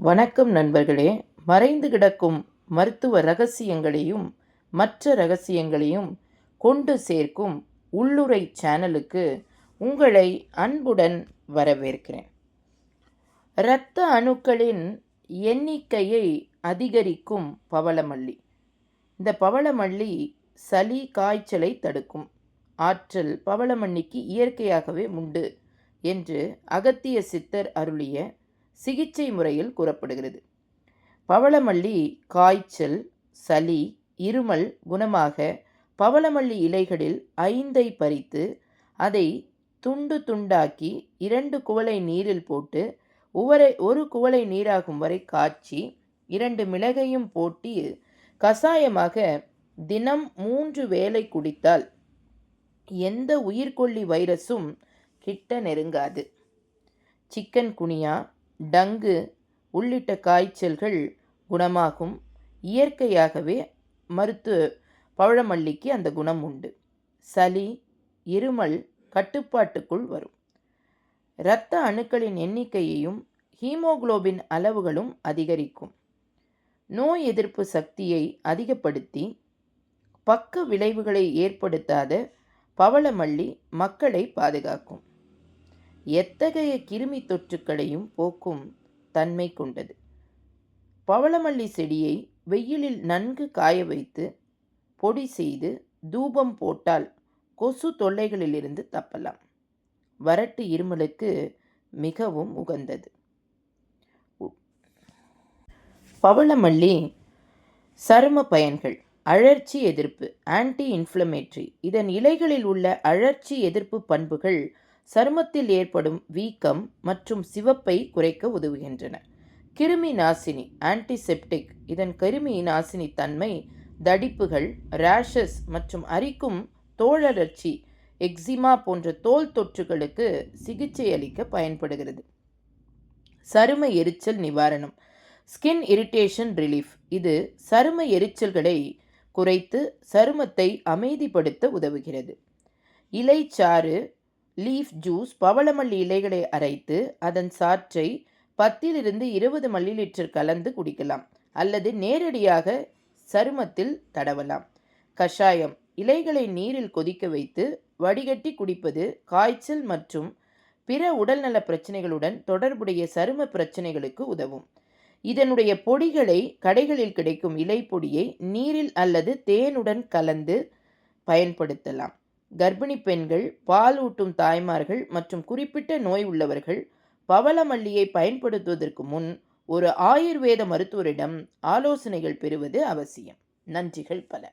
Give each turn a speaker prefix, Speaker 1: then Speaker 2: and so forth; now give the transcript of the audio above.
Speaker 1: வணக்கம் நண்பர்களே. மறைந்து கிடக்கும் மருத்துவ ரகசியங்களையும் மற்ற ரகசியங்களையும் கொண்டு சேர்க்கும் உள்ளுரை சேனலுக்கு உங்களை அன்புடன் வரவேற்கிறேன். இரத்த அணுக்களின் எண்ணிக்கையை அதிகரிக்கும் பவளமல்லி. இந்த பவளமல்லி சளி காய்ச்சலை தடுக்கும். ஆற்றல் பவளமல்லிக்கு இயற்கையாகவே உண்டு என்று அகத்திய சித்தர் அருளிய சிகிச்சை முறையில் கூறப்படுகிறது. பவளமல்லி காய்ச்சல் சளி இருமல் குணமாக பவளமல்லி இலைகளில் ஐந்தை பறித்து அதை துண்டு துண்டாக்கி இரண்டு குவளை நீரில் போட்டு உவரை ஒரு குவளை நீராகும் வரை காய்ச்சி இரண்டு மிளகையும் போட்டி கசாயமாக தினம் மூன்று வேளை குடித்தால் எந்த உயிர்கொல்லி வைரஸும் கிட்ட நெருங்காது. சிக்கன் குனியா டங்கு உள்ளிட்ட காய்ச்சல்கள் குணமாகும். இயற்கையாகவே மருத்துவ பவழமல்லிக்கு அந்த குணம் உண்டு. சளி இருமல் கட்டுப்பாட்டுக்குள் வரும். இரத்த அணுக்களின் எண்ணிக்கையையும் ஹீமோகுளோபின் அளவுகளும் அதிகரிக்கும். நோய் எதிர்ப்பு சக்தியை அதிகப்படுத்தி பக்க விளைவுகளை ஏற்படுத்தாத பவளமல்லி மக்களை பாதுகாக்கும். எத்தகைய கிருமி தொற்றுக்களையும் போக்கும் தன்மை கொண்டது. பவளமல்லி செடியை வெயிலில் நன்கு காய வைத்து பொடி செய்து தூபம் போட்டால் கொசு தொல்லைகளிலிருந்து தப்பலாம். வறட்டு இருமலுக்கு மிகவும் உகந்தது. பவளமல்லி சரும பயன்கள் அழற்சி எதிர்ப்பு ஆன்டி இன்ஃப்ளமேட்ரி இதன் இலைகளில் உள்ள அழற்சி எதிர்ப்பு பண்புகள் சருமத்தில் ஏற்படும் வீக்கம் மற்றும் சிவப்பை குறைக்க உதவுகின்றன. கிருமி நாசினி ஆன்டிசெப்டிக் இதன் கிருமி நாசினி தன்மை தடிப்புகள் ரேஷஸ் மற்றும் அரிக்கும் தோழலர்ச்சி எக்ஸிமா போன்ற தோல் தொற்றுகளுக்கு சிகிச்சை அளிக்க பயன்படுகிறது. சரும எரிச்சல் நிவாரணம். Skin irritation relief. இது சரும எரிச்சல்களை குறைத்து சருமத்தை அமைதிப்படுத்த உதவுகிறது. இலைச்சாறு லீஃப் ஜூஸ் பவளமல்லி இலைகளை அரைத்து அதன் சாற்றை பத்திலிருந்து இருபது மல்லி லிட்டர் கலந்து குடிக்கலாம் அல்லது நேரடியாக சருமத்தில் தடவலாம். கஷாயம் இலைகளை நீரில் கொதிக்க வைத்து வடிகட்டி குடிப்பது காய்ச்சல் மற்றும் பிற உடல்நல பிரச்சனைகளுடன் தொடர்புடைய சரும பிரச்சனைகளுக்கு உதவும். இதனுடைய பொடிகளை கடைகளில் கிடைக்கும் இலை பொடியை நீரில் அல்லது தேனுடன் கலந்து பயன்படுத்தலாம். கர்ப்பிணி பெண்கள் பால் ஊட்டும் தாய்மார்கள் மற்றும் குறிப்பிட்ட நோய் உள்ளவர்கள் பவளமல்லியை பயன்படுத்துவதற்கு முன் ஒரு ஆயுர்வேத மருத்துவரிடம் ஆலோசனைகள் பெறுவது அவசியம். நன்றிகள் பல.